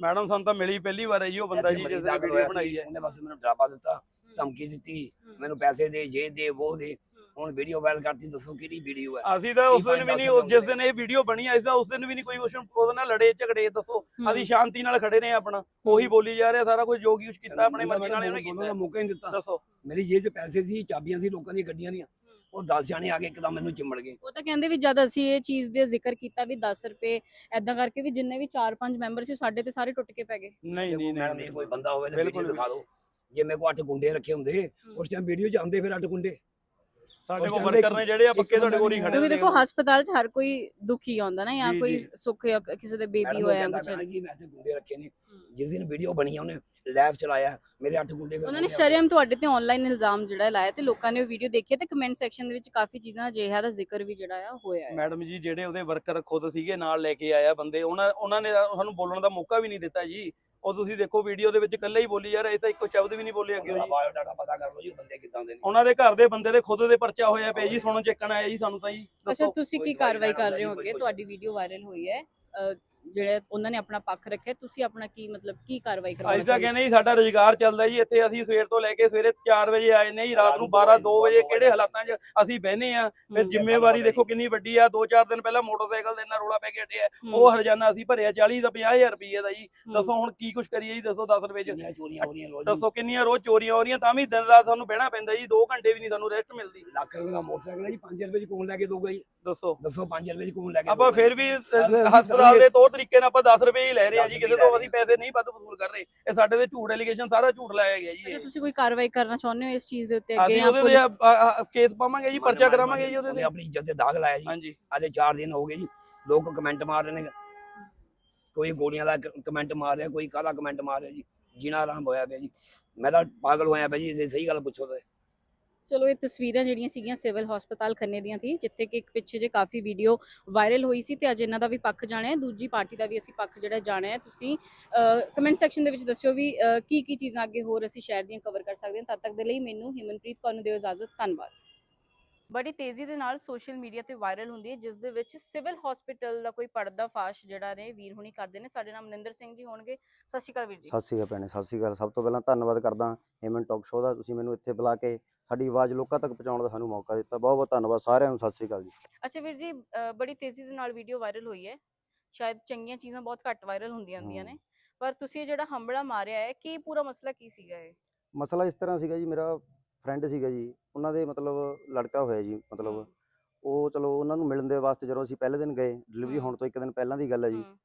ਮੈਡਮ ਸਾਨੂੰ ਤਾਂ ਮਿਲੀ ਪਹਿਲੀ ਵਾਰ ਹੈ ਜੀ ਉਹ ਬੰਦਾ ਜੀ ਜਿਸ ਨੇ ਵੀਡੀਓ ਬਣਾਈ ਹੈ। ਉਹਨੇ ਬਸ ਮੈਨੂੰ ਡਰਾਪਾ ਦਿੱਤਾ। ਧਮਕੀ ਦਿੱਤੀ ਮੈਨੂੰ ਪੈਸੇ ਦੇ ਜੇ ਦੇ ਉਹ ਦੇ। ਹੁਣ ਵੀਡੀਓ ਵਾਇਰਲ ਕਰਤੀ ਦੱਸੋ ਕਿਹੜੀ ਵੀਡੀਓ ਹੈ? ਅਸੀਂ ਤਾਂ ਉਸ ਦਿਨ ਵੀ ਨਹੀਂ ਜਿਸ ਦਿਨ ਇਹ ਵੀਡੀਓ ਬਣੀ ਆ ਇਸ ਦਾ ਉਸ ਦਿਨ ਵੀ ਨਹੀਂ ਕੋਈ ਉਹਦੇ ਨਾਲ ਲੜੇ ਝਗੜੇ ਦੱਸੋ। ਅਸੀਂ ਸ਼ਾਂਤੀ ਨਾਲ ਖੜੇ ਰਹੇ ਆਪਣਾ। ਉਹੀ ਬੋਲੀ ਜਾ ਰਿਹਾ ਸਾਰਾ ਕੁਝ ਜੋ ਕੁਝ ਕੀਤਾ ਆਪਣੇ ਮਰਜ਼ੀ ਨਾਲ ਇਹਨੇ ਕੀਤਾ। ਦਾ ਮੌਕਾ ਹੀ ਨਹੀਂ ਦਿੱਤਾ। ਦੱਸੋ। ਮੇਰੀ ਜੇਬ 'ਚ ਪੈਸੇ ਸੀ ਚਾਬੀਆਂ ਸੀ ਲੋਕਾਂ ਦੀਆਂ ਗੱਡੀਆਂ ਦੀਆਂ। ਉਹ 10 ਜਾਣੇ ਆ ਕੇ ਇੱਕਦਮ ਮੈਨੂੰ ਚਿੰਬੜ ਗਏ। ਉਹ ਤਾਂ ਕਹਿੰਦੇ ਵੀ ਜਦ ਅਸੀਂ ਇਹ ਚੀਜ਼ ਦੇ ਜ਼ਿਕਰ ਕੀਤਾ ਵੀ 10 ਰੁਪਏ ਐਦਾਂ ਕਰਕੇ ਵੀ ਜਿੰਨੇ ਵੀ 4-5 ਮੈਂਬਰ ਸੀ ਸਾਡੇ ਤੇ ਸਾਰੇ ਟੁੱਟ ਕੇ ਪੈ ਗਏ। ਨਹੀਂ ਨਹੀਂ ਨਹੀਂ ਕੋਈ ਬੰਦਾ ਹੋਵੇ ਤਾਂ ਵੀਡੀਓ ਦਿਖਾ ਦਿਓ। ਜੇ ਮੇਰੇ ਕੋਲ ਅੱਠ ਗੁੰਡੇ ਰੱਖੇ ਹੁੰਦੇ ਉਸ ਟਾਈਮ ਵੀਡੀਓ 'ਚ ਆਉਂਦੇ ਫਿਰ ਅੱਠ ਗੁੰਡੇ। ਸਾਡੇ ਕੋਲ ਵਰਕਰ ਨੇ ਜਿਹੜੇ ਆ ਪੱਕੇ ਤੁਹਾਡੇ ਕੋਲ ਹੀ ਖੜੇ ਨੇ ਦੇਖੋ ਹਸਪਤਾਲ 'ਚ ਹਰ ਕੋਈ ਦੁਖੀ ਆਉਂਦਾ ਨਾ ਜਾਂ ਕੋਈ। ਸੁੱਖ ਕਿਸੇ ਦੇ ਬੇਬੀ ਹੋਇਆ ਕੁਝ ਜੀ ਮੈਂ ਤੇ ਗੁੰਡੇ ਰੱਖੇ ਨੇ। ਜਿਸ ਦਿਨ ਵੀਡੀਓ ਬਣੀ ਆ ਉਹਨੇ ਲੈਬ ਚਲਾਇਆ। ਮੇਰੇ ਅੱਠ ਗੁੰਡੇ ਫਿਰ ਉਹਨਾਂ ਨੇ। ਸ਼ਰਮ ਤੁਹਾਡੇ ਤੇ ਆਨਲਾਈਨ ਇਲਜ਼ਾਮ ਜਿਹੜਾ ਲਾਇਆ ਤੇ ਲੋਕਾਂ ਨੇ ਉਹ ਵੀਡੀਓ ਦੇਖੀ ਤੇ ਕਮੈਂਟ ਸੈਕਸ਼ਨ ਦੇ ਵਿੱਚ ਕਾਫੀ ਚੀਜ਼ਾਂ ਅਜਿਹਾ ਦਾ ਜ਼ਿਕਰ ਵੀ ਜਿਹੜਾ ਆ ਹੋਇਆ ਹੈ। ਮੈਡਮ ਜੀ ਜਿਹੜੇ ਉਹਦੇ ਵਰਕਰ ਖੁਦ ਸੀਗੇ ਨਾਲ ਲੈ ਕੇ ਆਇਆ ਬੰਦੇ ਉਹਨਾਂ ਉਹਨਾਂ ਨੇ ਸਾਨੂੰ ਬੋਲਣ ਦਾ ਮੌਕਾ ਵੀ ਨਹੀਂ ਦਿੱਤਾ ਜੀ। ਉਹ ਤੁਸੀਂ ਦੇਖੋ ਵੀਡੀਓ ਦੇ ਵਿੱਚ ਇਕੱਲੇ ਹੀ ਬੋਲੀ ਜਾ ਰਹੇ ਤਾਂ ਇੱਕੋ ਸ਼ਬਦ ਵੀ ਨਹੀਂ ਬੋਲੇ ਅੱਗੇ ਉਹਦਾ ਜੀ। ਬਾਇਓਡਾਟਾ ਪਤਾ ਕਰ ਲਓ ਜੀ ਬੰਦੇ ਕਿੱਦਾਂ ਦੇ ਨੇ। ਉਹਨਾਂ ਦੇ ਘਰ ਦੇ ਬੰਦੇ ਦੇ ਖੁਦ ਦੇ ਪਰਚਾ ਹੋਇਆ ਪਿਆ ਜੀ ਸੁਣਨ ਚੱਕਣ ਆਇਆ ਜੀ ਸਾਨੂੰ ਤਾਂ ਜੀ ਅੱਛਾ ਤੁਸੀਂ ਕੀ ਕਾਰਵਾਈ ਕਰ ਰਹੇ ਹੋ ਅੱਗੇ। ਤੁਹਾਡੀ ਵੀਡੀਓ ਵਾਇਰਲ ਹੋਈ ਹੈ। ਜਿਹੜੇ ਉਹਨਾਂ ਨੇ ਆਪਣਾ ਪੱਖ ਰੱਖਿਆ ਤੁਸੀਂ ਆਪਣਾ ਕੀ ਮਤਲਬ ਕੀ ਕਾਰਵਾਈ ਕਰਵਾਉਣਾ ਅਸੀਂ ਤਾਂ ਕਹਿੰਦੇ ਜੀ ਸਾਡਾ ਰੋਜ਼ਗਾਰ ਚੱਲਦਾ ਜੀ ਇੱਥੇ ਅਸੀਂ ਸਵੇਰ ਤੋਂ ਲੈ ਕੇ ਸਵੇਰੇ 4 ਵਜੇ ਆਏ ਨੇ ਜੀ ਰਾਤ ਨੂੰ 12 2 ਵਜੇ ਕਿਹੜੇ ਹਾਲਾਤਾਂ 'ਚ ਅਸੀਂ ਬਹਿਨੇ ਆ ਫਿਰ ਜ਼ਿੰਮੇਵਾਰੀ ਦੇਖੋ ਕਿੰਨੀ ਵੱਡੀ ਆ 2-4 ਦਿਨ ਪਹਿਲਾਂ ਮੋਟਰਸਾਈਕਲ ਦੇ ਇੰਨਾ ਰੋਲਾ ਪੈ ਕੇ ਹਟਿਆ ਉਹ ਹਰਜਾਨਾ ਅਸੀਂ ਭਰਿਆ 40 ਦਾ 50000 ਰੁਪਏ ਦਾ ਜੀ। ਦੱਸੋ ਹੁਣ ਕੀ ਕੁਝ ਕਰੀਏ ਜੀ ਦੱਸੋ 10 ਰੁਪਏ 'ਚ। ਕਿੰਨੀਆਂ ਚੋਰੀਆਂ ਹੋ ਰਹੀਆਂ ਰੋਜ਼ ਦੱਸੋ ਕਿੰਨੀਆਂ ਰੋਜ਼ ਚੋਰੀਆਂ ਹੋ ਰਹੀਆਂ ਤਾਂ ਵੀ ਦਿਨ ਰਾਤ ਸਾਨੂੰ ਬਹਿਣਾ ਪੈਂਦਾ ਜੀ 2 ਘੰਟੇ ਵੀ ਨਹੀਂ ਸਾਨੂੰ ਰੈਸਟ ਮਿਲਦੀ। ਲੱਖ ਰੁਪਏ ਦਾ ਮੋਟਰਸਾਈਕਲ ਜੀ 5 ਰੁਪਏ 'ਚ ਕੌਣ ਲੈ ਕੇ ਦਊਗਾ ਜੀ? ਦੱਸੋ। ਦੱਸੋ 5 ਰੁਪਏ 'ਚ ਕੌਣ ਲੈ ਕੇ ਆਪਾਂ ਫਿਰ ਵੀ ਹਸਪਤਾਲ ਦੇ ਤੌਰ ਤਰੀਕੇ ਨਾਲ ਆਪਾਂ 10 ਰੁਪਏ ਹੀ ਲੈ ਰਹੇ ਆ ਜੀ 10 ਕਿਸੇ ਤੋਂ ਅਸੀਂ ਪੈਸੇ ਨਹੀਂ ਵੱਧ ਵਸੂਲ ਕਰ ਰਹੇ। ਇਹ ਸਾਡੇ ਤੇ ਝੂਠ ਐਲੀਗੇਸ਼ਨ ਸਾਰਾ ਝੂਠ ਲਾਇਆ ਗਿਆ ਜੀ। ਤੁਸੀਂ ਕੋਈ ਕਾਰਵਾਈ ਕਰਨਾ ਚਾਹੁੰਦੇ ਹੋ ਇਸ ਚੀਜ਼ ਦੇ ਉੱਤੇ ਅੱਗੇ ਉਹਦੇ ਤੇ ਕੇਸ ਪਾਵਾਂਗੇ ਜੀ ਪਰਚਾ ਕਰਾਵਾਂਗੇ ਜੀ ਉਹਦੇ ਤੇ। ਆਪਣੀ ਇੱਜ਼ਤ ਤੇ ਦਾਗ ਲਾਇਆ ਜੀ। ਹਾਂਜੀ। ਅੱਜ 4 ਦਿਨ ਹੋ ਗਏ ਜੀ ਲੋਕ ਕਮੈਂਟ ਮਾਰ ਰਹੇ ਨੇ। ਕੋਈ ਗੋਲੀਆਂ ਦਾ ਕਮੈਂਟ ਮਾਰ ਰਿਹਾ ਕੋਈ ਕਾਲਾ ਕਮੈਂਟ ਮਾਰ ਰਿਹਾ ਜੀ ਜੀਣਾ ਆਰਾਮ ਹੋਇਆ ਪਿਆ ਜੀ। ਮੈਂ ਤਾਂ ਪਾਗਲ ਹੋਇਆ ਪਿਆ ਜੀ ਜੇ ਸਹੀ ਗੱਲ ਪੁੱਛੋ ਤਾਂ। ਚਲੋ ਇਹ ਤਸਵੀਰਾਂ ਜਿਹੜੀਆਂ ਸੀਗੀਆਂ ਸਿਵਲ ਹਸਪਤਾਲ ਖੰਨੇ ਦੀਆਂ ਸੀ ਜਿੱਥੇ ਕਿ ਇੱਕ ਪਿੱਛੇ ਜੇ ਕਾਫੀ ਵੀਡੀਓ ਵਾਇਰਲ ਹੋਈ ਸੀ ਤੇ ਅੱਜ ਇਹਨਾਂ ਦਾ ਵੀ ਪੱਖ ਜਾਣਾ ਹੈ। ਦੂਜੀ ਪਾਰਟੀ ਦਾ ਵੀ ਅਸੀਂ ਪੱਖ ਜਿਹੜਾ ਜਾਣਾ ਹੈ। ਤੁਸੀਂ ਕਮੈਂਟ ਸੈਕਸ਼ਨ ਦੇ ਵਿੱਚ ਦੱਸਿਓ ਵੀ ਕੀ ਕੀ ਚੀਜ਼ਾਂ ਅੱਗੇ ਹੋਰ ਅਸੀਂ ਸ਼ਹਿਰ ਦੀਆਂ ਕਵਰ ਕਰ ਸਕਦੇ ਹਾਂ। ਤਦ ਤੱਕ ਦੇ ਲਈ ਮੈਨੂੰ ਹਿਮਨਪ੍ਰੀਤ ਕੌਰ ਨੂੰ ਦਿਓ ਇਜਾਜ਼ਤ। ਧੰਨਵਾਦ। ਬੜੀ ਤੇਜ਼ੀ ਦੇ ਨਾਲ ਸੋਸ਼ਲ ਮੀਡੀਆ ਤੇ ਵਾਇਰਲ ਹੁੰਦੀ ਹੈ ਜਿਸ ਦੇ ਵਿੱਚ ਸਿਵਲ ਹਸਪੀਟਲ ਦਾ ਕੋਈ ਪਰਦਾ ਫਾਸ਼ ਜਿਹੜਾ ਨੇ ਵੀਰ ਹੁਣੀ ਕਰਦੇ ਨੇ। ਸਾਡੇ ਨਾਲ ਮਨਿੰਦਰ ਸਿੰਘ ਜੀ ਹੋਣਗੇ। ਸਤਿ ਸ਼੍ਰੀ ਅਕਾਲ ਵੀਰ ਜੀ। ਸਤਿ ਸ਼੍ਰੀ ਅਕਾਲ ਭੈਣੇ ਸਤਿ ਸ਼੍ਰੀ ਅਕਾਲ। ਸਭ ਤੋਂ ਪਹਿਲਾਂ ਧੰਨਵਾਦ ਕਰਦਾ ਹੇਮਨ ਟਾਕ ਸ਼ੋਅ ਦਾ। ਤੁਸੀਂ ਮੈਨੂੰ ਇੱਥੇ ਬੁਲਾ ਕੇ ਸਾਡੀ ਆਵਾਜ਼ ਲੋਕਾਂ ਤੱਕ ਪਹੁੰਚਾਉਣ ਦਾ ਸਾਨੂੰ ਮੌਕਾ ਦਿੱਤਾ। ਬਹੁਤ ਬਹੁਤ ਧੰਨਵਾਦ ਸਾਰਿਆਂ ਨੂੰ ਸਤਿ ਸ਼੍ਰੀ ਅਕਾਲ ਜੀ। ਅੱਛਾ ਵੀਰ ਜੀ ਬੜੀ ਤੇਜ਼ੀ ਦੇ ਨਾਲ ਵੀਡੀਓ ਵਾਇਰਲ ਹੋਈ ਹੈ। ਸ਼ਾਇਦ ਚੰਗੀਆਂ ਚੀਜ਼ਾਂ ਬਹੁਤ ਘੱਟ ਵਾਇਰਲ ਹੁੰਦੀਆਂ ਹੁੰਦੀਆਂ ਨੇ। ਹਮ। ਪਰ ਤੁਸੀਂ ਇਹ ਜਿਹੜਾ ਹੰਬੜਾ ਮਾਰਿਆ ਹੈ ਕੀ ਪੂਰਾ ਮਸਲਾ ਕੀ ਸੀਗਾ ਇਹ? ਮਸਲਾ ਇਸ ਤਰ੍ਹਾਂ ਸੀਗਾ ਜੀ ਮੇਰਾ ਫਰੈਂਡ ਸੀਗਾ ਜੀ ਉਹਨਾਂ ਦੇ ਮਤਲਬ ਲੜਕਾ ਹੋਇਆ ਜੀ ਮਤਲਬ ਹਮ, ਉਹ ਚਲੋ ਉਹਨਾਂ ਨੂੰ ਮਿਲਣ ਦੇ ਵਾਸਤੇ ਜਦੋਂ ਅਸੀਂ ਪਹਿਲੇ ਦਿਨ ਗਏ ਡਿਲੀਵਰੀ ਹਮ। ਹੋਣ ਤੋਂ ਇੱਕ ਦਿਨ ਪਹਿਲਾਂ ਦੀ ਗੱਲ ਹੈ ਜੀ। ਹਮ,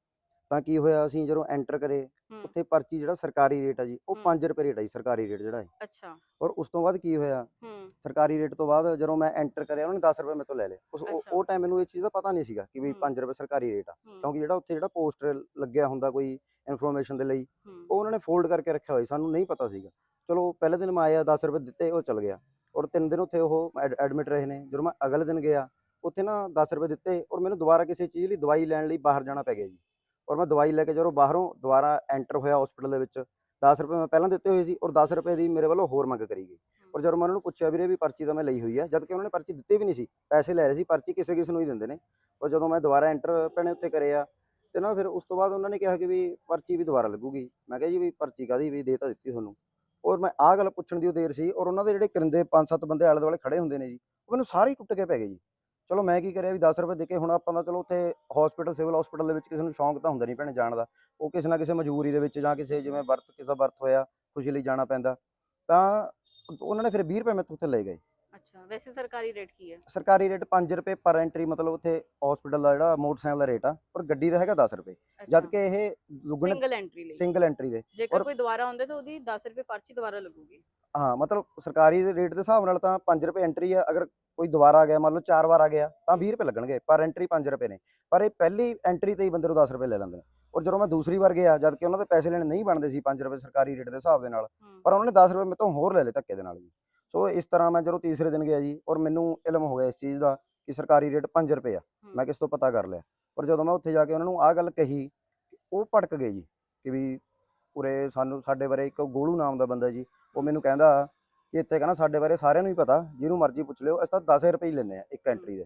ਤਾਂ ਕੀ ਹੋਇਆ ਅਸੀਂ ਜਦੋਂ ਐਂਟਰ ਕਰੇ ਉੱਥੇ ਪਰਚੀ ਜਿਹੜਾ ਸਰਕਾਰੀ ਰੇਟ ਆ ਜੀ ਉਹ ਹਮ। 5 ਰੁਪਏ ਰੇਟ ਆ ਜੀ ਸਰਕਾਰੀ ਰੇਟ ਜਿਹੜਾ ਹੈ ਅੱਛਾ। ਔਰ ਉਸ ਤੋਂ ਬਾਅਦ ਕੀ ਹੋਇਆ ਹੂੰ। ਸਰਕਾਰੀ ਰੇਟ ਤੋਂ ਬਾਅਦ ਜਦੋਂ ਮੈਂ ਐਂਟਰ ਕਰਿਆ ਉਹਨਾਂ ਨੇ 10 ਰੁਪਏ ਮੇਰੇ ਤੋਂ ਲੈ ਲਏ। ਉਸ ਉਹ- ਅੱਛਾ। ਉਹ ਟਾਈਮ ਮੈਨੂੰ ਇਸ ਚੀਜ਼ ਦਾ ਪਤਾ ਨਹੀਂ ਸੀਗਾ ਕਿ ਵੀ ਹਮ। 5 ਰੁਪਏ ਸਰਕਾਰੀ ਰੇਟ ਆ ਹੂੰ। ਕਿਉਂਕਿ ਜਿਹੜਾ ਉੱਥੇ ਜਿਹੜਾ ਪੋਸਟਰ ਲੱਗਿਆ ਹੁੰਦਾ ਕੋਈ ਇਨਫੋਰਮੇਸ਼ਨ ਦੇ ਲਈ ਹੂੰ, ਉਹ ਉਹਨਾਂ ਨੇ ਫੋਲਡ ਕਰਕੇ ਰੱਖਿਆ ਹੋਇਆ ਸੀ, ਸਾਨੂੰ ਨਹੀਂ ਪਤਾ ਸੀਗਾ। ਚਲੋ ਪਹਿਲੇ ਦਿਨ ਮੈਂ ਆਇਆ 10 ਰੁਪਏ ਦਿੱਤੇ ਉਹ ਚਲ ਗਿਆ। ਔਰ ਤਿੰਨ ਦਿਨ ਉੱਥੇ ਉਹ ਐਡਮਿਟ ਰਹੇ ਨੇ ਜਦੋਂ ਮੈਂ ਅਗਲੇ ਦਿਨ ਗਿਆ ਉੱਥੇ ਨਾ 10 ਰੁਪਏ ਦਿੱਤੇ ਔਰ ਮੈਨੂੰ ਦੁਬਾਰਾ ਕਿਸੇ ਚੀਜ਼ ਲਈ ਦਵਾਈ ਲੈਣ ਲਈ ਬਾਹਰ ਜਾਣਾ ਪੈ ਗਿਆ ਜੀ। ਔਰ ਮੈਂ ਦਵਾਈ ਲੈ ਕੇ ਜਦੋਂ ਬਾਹਰੋਂ ਦੁਬਾਰਾ ਐਂਟਰ ਹੋਇਆ ਹਸਪੀਟਲ ਦੇ ਵਿੱਚ 10 ਰੁਪਏ ਮੈਂ ਪਹਿਲਾਂ ਦਿੱਤੇ ਹੋਏ ਸੀ ਔਰ 10 ਰੁਪਏ ਦੀ ਮੇਰੇ ਵੱਲੋਂ ਹੋਰ ਮੰਗ ਕਰੀ ਗਈ। ਔਰ ਜਦੋਂ ਮੈਂ ਉਹਨਾਂ ਨੂੰ ਪੁੱਛਿਆ ਵੀਰੇ ਵੀ ਪਰਚੀ ਤਾਂ ਮੈਂ ਲਈ ਹੋਈ ਹੈ ਜਦ ਕਿ ਉਹਨਾਂ ਨੇ ਪਰਚੀ ਦਿੱਤੀ ਵੀ ਨਹੀਂ ਸੀ ਪੈਸੇ ਲੈ ਰਹੇ ਸੀ ਪਰਚੀ ਕਿਸੇ ਕਿਸੇ ਨੂੰ ਹੀ ਦਿੰਦੇ ਨੇ। ਔਰ ਜਦੋਂ ਮੈਂ ਦੁਬਾਰਾ ਐਂਟਰ ਭੈਣੇ ਉੱਥੇ ਕਰਿਆ ਤੇ ਨਾ ਫਿਰ ਉਸ ਤੋਂ ਬਾਅਦ ਉਹਨਾਂ ਨੇ ਕਿਹਾ ਕਿ ਵੀ ਪਰਚੀ ਵੀ ਦੁਬਾਰਾ ਲੱਗੂਗੀ। ਮੈਂ ਕਿਹਾ ਜੀ ਵੀ ਪਰਚੀ ਕਾਦੀ ਵੀ ਦੇ ਤਾਂ ਦਿੱਤੀ ਤੁਹਾਨੂੰ। ਔਰ ਮੈਂ ਆਹ ਗੱਲ ਪੁੱਛਣ ਦੀ ਉਹ ਦੇਰ ਸੀ ਔਰ ਉਹਨਾਂ ਦੇ ਜਿਹੜੇ ਕਰਿੰਦੇ ਪੰਜ ਸੱਤ ਬੰਦੇ ਆਲੇ ਦੁਆਲੇ ਖੜੇ ਹੁੰਦੇ ਨੇ ਜੀ ਉਹ ਮੈਨੂੰ ਸਾਰੇ ਹੀ ਟੁੱਟ ਕੇ ਪੈ ਗਏ ਜੀ। ਚਲੋ ਮੈਂ ਕੀ ਕਰਿਆ ਵੀ 10 ਰੁਪਏ ਦੇ ਕੇ ਹੁਣ ਆਪਾਂ ਦਾ ਚਲੋ ਉੱਥੇ ਹਸਪੀਟਲ ਸਿਵਲ ਹਸਪੀਟਲ ਦੇ ਵਿੱਚ ਕਿਸੇ ਨੂੰ ਸ਼ੌਂਕ ਤਾਂ ਹੁੰਦਾ ਨਹੀਂ ਭੈਣੇ ਜਾਣ ਦਾ। ਉਹ ਕਿਸੇ ਨਾ ਕਿਸੇ ਮਜਬੂਰੀ ਦੇ ਵਿੱਚ ਜਾਂ ਕਿਸੇ ਜਿਵੇਂ ਵਰਤ, ਕਿਸੇ ਦਾ ਵਰਤ ਹੋਇਆ, ਖੁਸ਼ੀ ਲਈ ਜਾਣਾ ਪੈਂਦਾ। ਤਾਂ ਉਹਨਾਂ ਨੇ ਫਿਰ 20 ਰੁਪਏ ਮੇਰੇ ਤੋਂ ਉੱਥੇ ਲੈ ਗਏ। ਅੱਛਾ ਵੈਸੇ ਸਰਕਾਰੀ ਰੇਟ ਕੀ ਹੈ? ਸਰਕਾਰੀ ਰੇਟ 5 ਰੁਪਏ ਪਰ ਐਂਟਰੀ ਮਤਲਬ ਉੱਥੇ ਹਸਪੀਟਲ ਦਾ ਜਿਹੜਾ ਮੋਟਰਸਾਈਕਲ ਦਾ ਰੇਟ ਆ ਪਰ ਗੱਡੀ ਦਾ ਹੈਗਾ 10 ਰੁਪਏ। ਜਦ ਕਿ ਇਹ ਦੁੱਗਣੇ ਸਿੰਗਲ ਐਂਟਰੀ ਲਈ। ਸਿੰਗਲ ਐਂਟਰੀ ਦੇ। ਜੇਕਰ ਕੋਈ ਦੁਬਾਰਾ ਆਉਂਦਾ ਤਾਂ ਉਹਦੀ 10 ਰੁਪਏ ਪਰਚੀ ਦੁਬਾਰਾ ਲੱਗੂਗੀ। ਹਾਂ ਮਤਲਬ ਸਰਕਾਰੀ ਦੇ ਰੇਟ ਦੇ ਹਿਸਾਬ ਨਾਲ ਤਾਂ 5 ਰੁਪਏ ਐਂਟਰੀ ਆ ਅਗਰ ਕੋਈ ਦੁਬਾਰਾ ਆ ਗਿਆ ਮੰਨ ਲਓ ਚਾਰ ਵਾਰ ਆ ਗਿਆ ਤਾਂ 20 ਰੁਪਏ ਲੱਗਣਗੇ ਪਰ ਐਂਟਰੀ 5 ਰੁਪਏ ਨੇ। ਪਰ ਇਹ ਪਹਿਲੀ ਐਂਟਰੀ ਤੇ ਹੀ ਬੰਦੇ ਨੂੰ 10 ਰੁਪਏ ਲੈ ਲੈਂਦੇ ਨੇ। ਔਰ ਜਦੋਂ ਮੈਂ ਦੂਸਰੀ ਵਾਰ ਗਿਆ ਜਦ ਕਿ ਉਹਨਾਂ ਦੇ ਪੈਸੇ ਲੈਣੇ ਨਹੀਂ ਬਣਦੇ ਸੀ 5 ਰੁਪਏ ਸਰਕਾਰੀ ਰੇਟ ਦੇ ਹਿਸਾਬ ਦੇ ਨਾਲ। ਪਰ ਉਹਨਾਂ ਨੇ 10 ਰੁਪਏ ਮੇਰੇ ਤੋਂ ਹੋਰ ਲੈ ਲਏ ਧੱਕੇ ਦੇ ਨਾਲ ਜੀ ਸੋ ਇਸ ਤਰ੍ਹਾਂ ਮੈਂ ਜਦੋਂ ਤੀਸਰੇ ਦਿਨ ਗਿਆ ਜੀ ਔਰ ਮੈਨੂੰ ਇਲਮ ਹੋ ਗਿਆ ਇਸ ਚੀਜ਼ ਦਾ ਕਿ ਸਰਕਾਰੀ ਰੇਟ 5 ਰੁਪਏ ਆ। ਮੈਂ ਕਿਸ ਤੋਂ ਪਤਾ ਕਰ ਲਿਆ। ਪਰ ਜਦੋਂ ਮੈਂ ਉੱਥੇ ਜਾ ਕੇ ਉਹਨਾਂ ਨੂੰ ਆਹ ਗੱਲ ਕਹੀ ਉਹ ਭੜਕ ਗਏ ਜੀ ਕਿ ਵੀ ਉਰੇ ਸਾਨੂੰ ਸਾਡੇ ਬਾਰੇ ਇੱਕ ਗੋਲੂ ਨਾਮ ਦਾ ਬੰਦਾ ਜੀ ਉਹ ਮੈਨੂੰ ਕਹਿੰਦਾ ਕਿ ਇੱਥੇ ਕਹਿੰਦਾ ਸਾਡੇ ਬਾਰੇ ਸਾਰਿਆਂ ਨੂੰ ਹੀ ਪਤਾ ਜਿਹਨੂੰ ਮਰਜ਼ੀ ਪੁੱਛ ਲਿਓ ਅਸੀਂ ਤਾਂ 10 ਰੁਪਏ ਹੀ ਲੈਂਦੇ ਆ ਇੱਕ ਐਂਟਰੀ ਦੇ।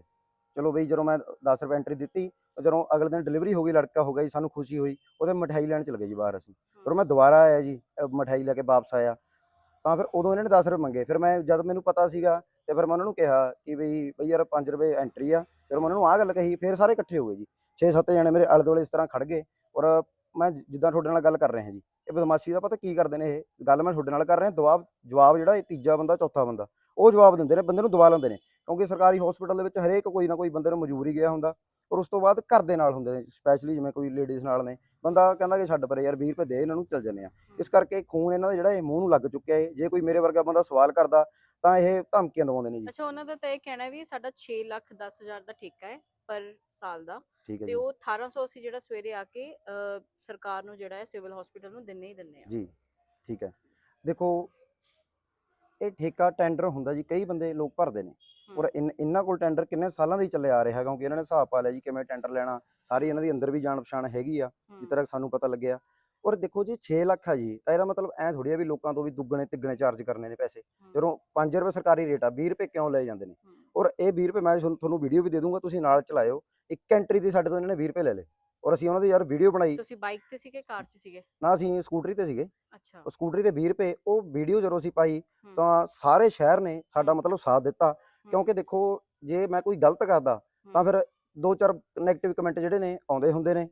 ਚਲੋ ਬਈ ਜਦੋਂ ਮੈਂ 10 ਰੁਪਏ ਐਂਟਰੀ ਦਿੱਤੀ ਜਦੋਂ ਅਗਲੇ ਦਿਨ ਡਿਲੀਵਰੀ ਹੋ ਗਈ ਲੜਕਾ ਹੋ ਗਿਆ ਜੀ ਸਾਨੂੰ ਖੁਸ਼ੀ ਹੋਈ ਉਹਦੇ ਮਠਿਆਈ ਲੈਣ ਚਲੇ ਗਏ ਜੀ ਬਾਹਰ ਅਸੀਂ। ਫਿਰ ਮੈਂ ਦੁਬਾਰਾ ਆਇਆ ਜੀ ਅਹ ਮਠਿਆਈ ਲੈ ਕੇ ਵਾਪਸ ਆਇਆ ਤਾਂ ਫਿਰ ਉਦੋਂ ਇਹਨਾਂ ਨੇ 10 ਰੁਪਏ ਮੰਗੇ। ਫਿਰ ਮੈਂ ਜਦ ਮੈਨੂੰ ਪਤਾ ਸੀਗਾ ਤੇ ਫਿਰ ਮੈਂ ਉਹਨਾਂ ਨੂੰ ਕਿਹਾ ਕਿ ਬਈ ਬਈ ਯਾਰ 5 ਰੁਪਏ ਐਂਟਰੀ ਆ। ਫਿਰ ਮੈਂ ਉਹਨਾਂ ਨੂੰ ਆਹ ਗੱਲ ਕਹੀ, ਫਿਰ ਸਾਰੇ ਇਕੱਠੇ ਹੋ ਗਏ ਜੀ। 6-7 ਜਣੇ ਮੇਰੇ ਆਲੇ ਦੁਆਲੇ ਇਸ ਤਰ੍ਹਾਂ ਖੜ ਗਏ ਔਰ ਮੈਂ ਜਿੱਦਾਂ ਤੁਹਾਡੇ ਨਾਲ ਗੱਲ ਕਰ ਰਿਹਾ ਜੀ। ਇਹ ਬਦਮਾਸ਼ੀ ਦਾ ਪਤਾ ਕੀ ਕਰਦੇ ਨੇ ਇਹ? ਗੱਲ ਮੈਂ ਤੁਹਾਡੇ ਨਾਲ ਕਰ ਰਿਹਾ ਜਵਾਬ ਜਵਾਬ ਜਿਹੜਾ ਇਹ ਤੀਜਾ ਬੰਦਾ, ਚੌਥਾ ਬੰਦਾ, ਉਹ ਜਵਾਬ ਦਿੰਦੇ ਨੇ, ਬੰਦੇ ਨੂੰ ਦਬਾ ਲੈਂਦੇ ਨੇ। ਕਿਉਂਕਿ ਸਰਕਾਰੀ ਹਸਪੀਟਲ ਦੇ ਵਿੱਚ ਹਰੇਕ ਕੋਈ ਨਾ ਕੋਈ ਬੰਦੇ ਨੂੰ ਮਜਬੂਰੀ ਗਿਆ ਹੁੰਦਾ ਔਰ ਉਸ ਤੋਂ ਬਾਅਦ ਘਰ ਦੇ ਨਾਲ ਹੁੰਦੇ ਨੇ ਸਪੈਸ਼ਲੀ ਜਿਵੇਂ ਕੋਈ ਲੇਡੀਜ਼ ਨਾਲ ਨੇ। ਬੰਦਾ ਕਹਿੰਦਾ ਕਿ ਛੱਡ ਪਰੇ ਯਾਰ 20 ਰੁਪਏ ਦੇ ਇਹਨਾਂ ਨੂੰ ਚੱਲ ਜੰਨੇ ਆ ਇਸ ਕਰਕੇ ਖੂਨ ਇਹਨਾਂ ਦਾ ਜਿਹੜਾ ਇਹ ਮੂੰਹ ਨੂੰ ਲੱਗ ਚੁੱਕਿਆ ਹੈ ਜੇ ਕੋਈ ਮੇਰੇ ਵਰਗਾ ਬੰਦਾ ਸਵਾਲ ਕਰਦਾ ਤਾਂ ਇਹ ਧਮਕੀਆਂ ਦਵਾਉਂਦੇ ਨੇ ਜੀ। ਅੱਛਾ ਉਹਨਾਂ ਦਾ ਤਾਂ ਇਹ ਕਹਿਣਾ ਵੀ ਸਾਡਾ 6 ਲੱਖ 10 ਹਜ਼ਾਰ ਦਾ ਠੇਕਾ ਹੈ ਪਰ ਸਾਲ ਦਾ। ਠੀਕ ਹੈ ਤੇ ਜੀ। ਉਹ 1800 ਅਸੀਂ ਜਿਹੜਾ ਸਵੇਰੇ ਆ ਕੇ ਅਹ, ਸਰਕਾਰ ਨੂੰ ਜਿਹੜਾ ਹੈ ਸਿਵਲ ਹਸਪੀਟਲ ਨੂੰ ਦਿੰਨੇ ਹੀ ਦਿੰਨੇ ਆ। ਜੀ ਠੀਕ ਹੈ। ਦੇਖੋ ਇਹ ਠੇਕਾ ਟੈਂਡਰ ਹੁੰਦਾ ਜੀ ਕਈ ਬੰਦੇ ਲੋਕ ਭਰਦੇ ਨੇ। ਔਰ ਇਹਨਾਂ ਕੋਲ ਟੈਂਡਰ ਕਿੰਨੇ ਸਾਲਾਂ ਦਾ ਚੱਲਿਆ ਆ ਰਿਹਾ ਕਿਉਂਕਿ ਇਹਨਾਂ ਨੇ ਹਿਸਾਬ ਪਾ ਲਿਆ ਜੀ ਕਿਵੇਂ ਟੈਂਡਰ ਲੈਣਾ ਸਾਰੀ ਇਹਨਾਂ ਦੀ ਅੰਦਰ ਵੀ ਜਾਣ ਪਛਾਣ ਹੈਗੀ ਆ ਜਿਸ ਤਰ੍ਹਾਂ ਸਾਨੂੰ ਪਤਾ ਲੱਗਿਆ। ਔਰ ਦੇਖੋ ਜੀ 6 ਲੱਖ ਆ ਜੀ ਤਾਂ ਇਹਦਾ ਮਤਲਬ ਐ ਥੋੜੀ ਆ ਵੀ ਲੋਕਾਂ ਤੋਂ ਵੀ ਦੁੱਗਣੇ ਤਿੱਗਣੇ ਚਾਰਜ ਕਰਨੇ ਨੇ ਪੈਸੇ। ਜਦੋਂ 5 ਰੁਪਏ ਸਰਕਾਰੀ ਰੇਟ ਆ 20 ਰੁਪਏ ਕਿਉਂ ਲਏ ਜਾਂਦੇ ਨੇ? ਔਰ ਇਹ 20 ਰੁਪਏ ਮੈਂ ਤੁਹਾਨੂੰ ਵੀਡੀਓ ਵੀ ਦੇ ਦੂੰਗਾ ਤੁਸੀਂ ਨਾਲ ਚਲਾਇਓ। ਇੱਕ ਐਂਟਰੀ ਦੀ ਸਾਡੇ ਤੋਂ ਇਹਨਾਂ ਨੇ 20 ਰੁਪਏ ਲੈ ਲਏ। ਔਰ ਅਸੀਂ ਉਹਨਾਂ ਦੀ ਯਾਰ ਵੀਡੀਓ ਬਣਾਈ। ਤੁਸੀਂ ਬਾਈਕ ਤੇ ਸੀਗੇ ਕਾਰ 'ਚ ਸੀਗੇ? ਨਾ ਅਸੀਂ ਸਕੂਟਰੀ ਤੇ ਸੀਗੇ। ਅੱਛਾ। ਉਹ ਸਕੂਟਰੀ ਤੇ 20 ਰੁਪਏ ਉਹ ਵੀਡੀਓ ਜਦੋਂ ਅਸੀਂ ਪਾਈ ਤਾਂ ਸਾਰੇ ਸ਼ਹਿਰ ਨੇ ਸਾਡਾ। ਮਤਲਬ ਸਾਥ ਦਿੱਤਾ। ਕਿਉਂਕਿ ਦੇਖੋ ਜੇ ਮੈਂ ਕੋਈ ਗਲਤ ਕਰਦਾ ਤਾਂ ਫਿਰ ਦੋ ਚਾਰ 네ਗੇਟਿਵ ਕਮੈਂਟ ਜਿਹੜੇ ਨੇ ਆਉਂਦੇ ਹੁੰਦੇ ਨੇ।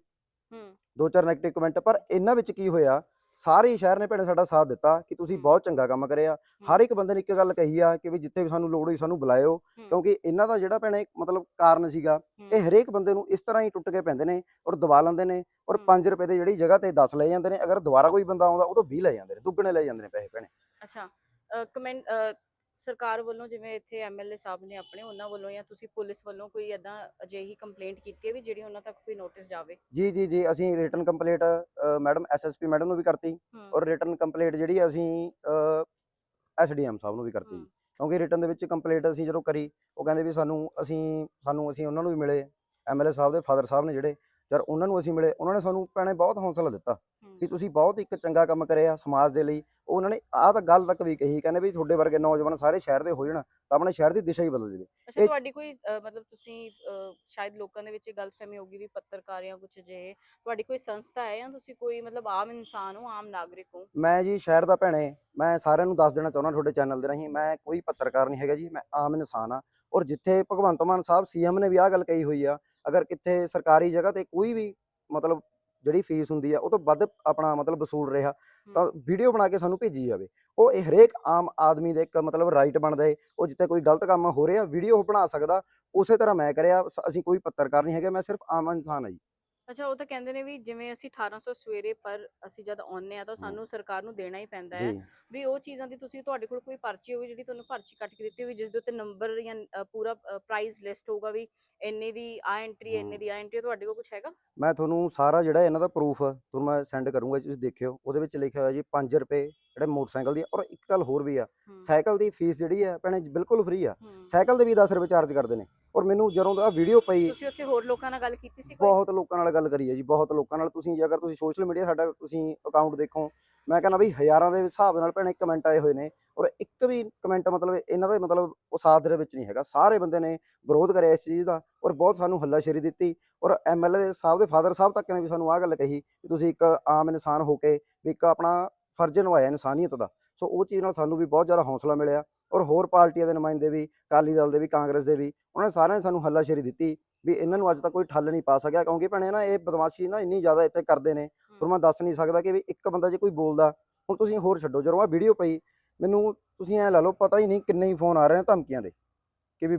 ਦੋ ਚਾਰ 네ਗੇਟਿਵ ਕਮੈਂਟ ਪਰ ਇਹਨਾਂ ਵਿੱਚ ਕੀ ਹੋਇਆ ਸਾਰੇ ਸ਼ਹਿਰ ਨੇ ਭੈਣੇ ਸਾਡਾ ਸਾਥ ਦਿੱਤਾ ਕਿ ਤੁਸੀਂ। ਬਹੁਤ ਚੰਗਾ ਕੰਮ ਕਰਿਆ। ਹਰ ਇੱਕ ਬੰਦੇ ਨੇ ਇੱਕ ਗੱਲ ਕਹੀ ਆ ਕਿ ਵੀ ਜਿੱਥੇ ਵੀ ਸਾਨੂੰ ਲੋੜ ਹੋਈ ਸਾਨੂੰ ਬੁਲਾਇਓ ਕਿਉਂਕਿ ਇਹਨਾਂ ਦਾ ਜਿਹੜਾ ਭੈਣੇ ਮਤਲਬ ਕਾਰਨ ਸੀਗਾ ਇਹ ਹਰੇਕ ਬੰਦੇ ਨੂੰ ਇਸ ਤਰ੍ਹਾਂ ਹੀ ਟੁੱਟ ਕੇ ਪੈਂਦੇ ਨੇ ਔਰ ਦਬਾ ਲੈਂਦੇ ਨੇ ਔਰ ਹੂੰ। 5 ਰੁਪਏ ਦੇ ਜਿਹੜੀ ਜਗ੍ਹਾ ਤੇ 10 ਲੈ ਜਾਂਦੇ ਨੇ ਅਗਰ ਦੁਬਾਰਾ ਕੋਈ ਬੰਦਾ ਆਉਂਦਾ ਉਹ ਤੋਂ 20 ਲੈ ਜਾਂਦੇ ਨੇ ਦੁੱਗਣੇ ਲੈ ਜਾਂਦੇ ਨੇ ਪੈਸੇ ਭੈਣੇ। ਅੱਛਾ ਕਮੈਂਟ ਸਰਕਾਰ ਵੱਲੋਂ ਜਿਵੇਂ ਇੱਥੇ ਐਮਐਲਏ ਸਾਹਿਬ ਨੇ ਆਪਣੇ ਉਹਨਾਂ ਵੱਲੋਂ ਜਾਂ ਤੁਸੀਂ ਪੁਲਿਸ ਵੱਲੋਂ ਕੋਈ ਐਦਾਂ ਅਜਿਹੀ ਕੰਪਲੇਂਟ ਕੀਤੀ ਹੈ ਵੀ ਜਿਹੜੀ ਉਹਨਾਂ ਤੱਕ ਕੋਈ ਨੋਟਿਸ ਜਾਵੇ? ਜੀ ਜੀ ਜੀ ਅਸੀਂ written complete madam SSP madam ਨੂੰ ਵੀ ਕਰਤੀ ਔਰ ਰਿਟਨ ਕੰਪਲੀਟ ਜਿਹੜੀ ਅਸੀਂ ਐਸਡੀਐਮ ਸਾਹਿਬ ਨੂੰ ਵੀ ਕਰਤੀ ਕਿਉਂਕਿ ਰਿਟਨ ਦੇ ਵਿੱਚ ਕੰਪਲੀਟ ਅਸੀਂ ਜਦੋਂ ਕਰੀ ਉਹ ਕਹਿੰਦੇ ਵੀ ਸਾਨੂੰ ਅਸੀਂ ਸਾਨੂੰ ਅਸੀਂ ਉਹਨਾਂ ਨੂੰ ਵੀ ਮਿਲੇ ਐਮਐਲਏ ਸਾਹਿਬ ਦੇ ਫਾਦਰ ਸਾਹਿਬ ਨੇ ਜਿਹੜੇ ਯਾਰ ਉਹਨਾਂ ਨੂੰ ਅਸੀਂ ਮਿਲੇ ਉਹਨਾਂ ਨੇ ਸਾਨੂੰ ਭੈਣੇ ਬਹੁਤ ਹੌਸਲਾ ਦਿੱਤਾ ਵੀ ਤੁਸੀਂ ਬਹੁਤ ਇੱਕ ਚੰਗਾ ਕੰਮ ਕਰਿਆ ਸਮਾਜ ਦੇ ਲਈ ਉਹਨਾਂ ਨੇ ਆਹ ਤਾਂ ਗੱਲ ਤੱਕ ਵੀ ਕਹੀ ਕਹਿੰਦੇ ਵੀ ਤੁਹਾਡੇ ਵਰਗੇ ਨੌਜਵਾਨ ਸਾਰੇ ਸ਼ਹਿਰ ਦੇ ਹੋ ਜਾਣ ਤਾਂ ਆਪਣੇ ਸ਼ਹਿਰ ਦੀ ਦਿਸ਼ਾ ਹੀ ਬਦਲ ਜਾਵੇ ਅੱਛਾ ਇਹ- ਤੁਹਾਡੀ ਕੋਈ ਅ, ਮਤਲਬ ਤੁਸੀਂ ਅ, ਸ਼ਾਇਦ ਲੋਕਾਂ ਦੇ ਵਿੱਚ ਇਹ ਗਲਤਫਹਿਮੀ ਹੋਗੀ ਵੀ ਪੱਤਰਕਾਰ ਜਾਂ ਕੁਝ ਅਜਿਹੇ ਤੁਹਾਡੀ ਕੋਈ ਸੰਸਥਾ ਹੈ ਜਾਂ ਤੁਸੀਂ ਕੋਈ ਮਤਲਬ ਆਮ ਇਨਸਾਨ ਹੋ ਆਮ ਨਾਗਰਿਕ ਹੋ? ਮੈਂ ਜੀ ਸ਼ਹਿਰ ਦਾ ਭੈਣੇ ਮੈਂ ਸਾਰਿਆਂ ਨੂੰ ਦੱਸ ਦੇਣਾ ਚਾਹੁੰਦਾ ਤੁਹਾਡੇ ਚੈਨਲ ਦੇ ਰਾਹੀਂ ਮੈਂ ਕੋਈ ਪੱਤਰਕਾਰ ਨਹੀਂ ਹੈਗਾ ਜੀ ਮੈਂ ਆਮ ਇਨਸਾਨ ਆ ਔਰ ਜਿੱਥੇ ਭਗਵੰਤ ਮਾਨ ਸਾਹਿਬ ਸੀਐਮ ਨੇ ਵੀ ਆਹ ਗੱਲ ਕਹੀ ਹੋਈ ਆ ਅਗਰ ਕਿੱਥੇ ਸਰਕਾਰੀ ਜਗ੍ਹਾ ਤੇ ਕੋਈ ਵੀ ਮਤਲਬ ਜਿਹੜੀ ਫੀਸ ਹੁੰਦੀ ਆ ਉਹ ਤੋਂ ਵੱਧ ਆਪਣਾ ਮਤਲਬ ਵਸੂਲ ਰਿਹਾ ਤਾਂ ਵੀਡੀਓ ਬਣਾ ਕੇ ਸਾਨੂੰ ਭੇਜੀ ਜਾਵੇ। ਉਹ ਇਹ ਹਰੇਕ ਆਮ ਆਦਮੀ ਦਾ ਇੱਕ ਮਤਲਬ ਰਾਈਟ ਬਣਦਾ ਏ ਉਹ ਜਿੱਥੇ ਕੋਈ ਗਲਤ ਕੰਮ ਹੋ ਰਿਹਾ ਵੀਡੀਓ ਉਹ ਬਣਾ ਸਕਦਾ ਉਸੇ ਤਰ੍ਹਾਂ ਮੈਂ ਕਰਿਆ ਅਸੀਂ ਕੋਈ ਪੱਤਰਕਾਰ ਨਹੀਂ ਹੈਗੇ ਮੈਂ ਸਿਰਫ ਆਮ ਇਨਸਾਨ ਆ ਜੀ। ਅੱਛਾ ਉਹ ਤਾਂ ਕਹਿੰਦੇ ਨੇ ਵੀ ਜਿਵੇਂ ਅਸੀਂ 1800 ਸਵੇਰੇ ਪਰ ਅਸੀਂ ਜਦ ਆਉਂਦੇ ਆ ਤਾਂ ਸਾਨੂੰ ਸਰਕਾਰ ਨੂੰ ਦੇਣਾ ਹੀ ਪੈਂਦਾ ਹੈ ਜੀ। ਵੀ ਉਹ ਚੀਜ਼ਾਂ ਦੀ ਤੁਸੀਂ ਤੁਹਾਡੇ ਕੋਲ ਕੋਈ ਪਰਚੀ ਹੋਵੇ ਜਿਹੜੀ ਤੁਹਾਨੂੰ ਪਰਚੀ ਕੱਟ ਕੇ ਦਿੱਤੀ ਹੋਈ ਜਿਸ ਦੇ ਉੱਤੇ ਨੰਬਰ ਜਾਂ ਅ, ਪੂਰਾ ਪ੍ਰਾਈਸ ਲਿਸਟ ਹੋਊਗਾ ਵੀ ਇੰਨੇ ਦੀ ਆ ਐਂਟਰੀ ਇੰਨੇ ਦੀ ਆ ਐਂਟਰੀ ਤੁਹਾਡੇ ਕੋਲ ਕੁਝ ਹੈਗਾ? ਮੈਂ ਤੁਹਾਨੂੰ ਸਾਰਾ ਜਿਹੜਾ ਇਹਨਾਂ ਦਾ ਪ੍ਰੂਫ ਤੁਹਾਨੂੰ ਮੈਂ ਸੈਂਡ ਕਰੂੰਗਾ ਤੁਸੀਂ ਦੇਖਿਓ। ਉਹਦੇ ਵਿੱਚ ਲਿਖਿਆ ਹੋਇਆ ਜੀ 5 ਰੁਪਏ ਜਿਹੜੇ ਮੋਟਰਸਾਈਕਲ ਦੀ ਆ। ਔਰ ਇੱਕ ਗੱਲ ਹੋਰ ਵੀ ਆ ਸਾਈਕਲ ਦੀ ਫੀਸ ਜਿਹੜੀ ਆ ਭੈਣੇ ਬਿਲਕੁਲ ਫ੍ਰੀ ਆ। ਸਾਈਕਲ ਦੇ ਵੀ 10 ਰੁਪਏ ਚਾਰਜ ਕਰਦੇ ਨੇ। ਔਰ ਮੈਨੂੰ ਜਦੋਂ ਦਾ ਵੀਡੀਓ ਪਈ ਤੁਸੀਂ ਉੱਥੇ ਹੋਰ ਲੋਕਾਂ ਨਾਲ ਗੱਲ ਕੀਤੀ ਸੀ ਕੋਈ? ਬਹੁਤ ਲੋਕਾਂ ਨਾਲ ਗੱਲ ਕਰੀ ਹੈ ਜੀ ਬਹੁਤ ਲੋਕਾਂ ਨਾਲ। ਤੁਸੀਂ ਜੇ ਅਗਰ ਤੁਸੀਂ ਸੋਸ਼ਲ ਮੀਡੀਆ ਸਾਡਾ ਤੁਸੀਂ ਅਕਾਊਂਟ ਦੇਖੋ ਮੈਂ ਕਹਿੰਦਾ ਬਈ ਹਜ਼ਾਰਾਂ ਦੇ ਹਿਸਾਬ ਨਾਲ ਭੈਣੇ ਕਮੈਂਟ ਆਏ ਹੋਏ ਨੇ ਔਰ ਇੱਕ ਵੀ ਕਮੈਂਟ ਮਤਲਬ ਇਹਨਾਂ ਦਾ ਮਤਲਬ ਉਹ ਸਾਥ ਦੇ ਵਿੱਚ ਨਹੀਂ ਹੈਗਾ। ਸਾਰੇ ਬੰਦੇ ਨੇ ਵਿਰੋਧ ਕਰਿਆ ਇਸ ਚੀਜ਼ ਦਾ ਔਰ ਬਹੁਤ ਸਾਨੂੰ ਹੱਲਾਸ਼ੇਰੀ ਦਿੱਤੀ ਔਰ ਐਮਐਲਏ ਸਾਹਿਬ ਦੇ ਫਾਦਰ ਸਾਹਿਬ ਤੱਕ ਨੇ ਵੀ ਸਾਨੂੰ ਆਹ ਗੱਲ ਕਹੀ ਕਿ ਤੁਸੀਂ ਇੱਕ ਆਮ ਇਨਸਾਨ ਹੋ ਕੇ ਵੀ ਇੱਕ ਆਪਣਾ ਫਰਜ਼ ਨਿਭਾਇਆ ਇਨਸਾਨੀਅਤ ਦਾ। ਸੋ ਉਹ ਚੀਜ਼ ਨਾਲ ਸਾਨੂੰ ਵੀ ਬਹੁਤ ਜ਼ਿਆਦਾ ਹੌਸਲਾ ਮਿਲਿਆ ਔਰ ਹੋਰ ਪਾਰਟੀਆਂ ਦੇ ਨੁਮਾਇੰਦੇ ਵੀ ਅਕਾਲੀ ਦਲ ਦੇ ਵੀ ਕਾਂਗਰਸ ਦੇ ਵੀ ਉਹਨਾਂ ਨੇ ਸਾਰਿਆਂ ਨੇ ਸਾਨੂੰ ਹੱਲਾਸ਼ੇਰੀ ਦਿੱਤੀ ਵੀ ਇਹਨਾਂ ਨੂੰ ਅੱਜ ਤੱਕ ਕੋਈ ਠੱਲ ਨਹੀਂ ਪਾ ਸਕਿਆ ਕਿਉਂਕਿ ਭੈਣੇ ਨਾ ਇਹ ਬਦਮਾਸ਼ੀ ਨਾ ਇੰਨੀ ਜ਼ਿਆਦਾ ਇੱਥੇ ਕਰਦੇ ਨੇ ਪਰ ਮੈਂ ਦੱਸ ਨਹੀਂ ਸਕਦਾ ਕਿ ਵੀ ਇੱਕ ਬੰਦਾ ਜੇ ਕੋਈ ਬੋਲਦਾ ਹੁਣ ਤੁਸੀਂ ਹੋਰ ਛੱਡੋ ਜਦੋਂ ਆ ਵੀਡੀਓ ਪਈ ਮੈਨੂੰ ਤੁਸੀਂ ਐ ਲਾ ਲਓ ਪਤਾ ਹੀ ਨਹੀਂ ਕਿੰਨੇ ਹੀ ਫੋਨ ਆ ਰਹੇ ਨੇ ਧਮਕੀਆਂ ਦੇ ਕਿ ਵੀ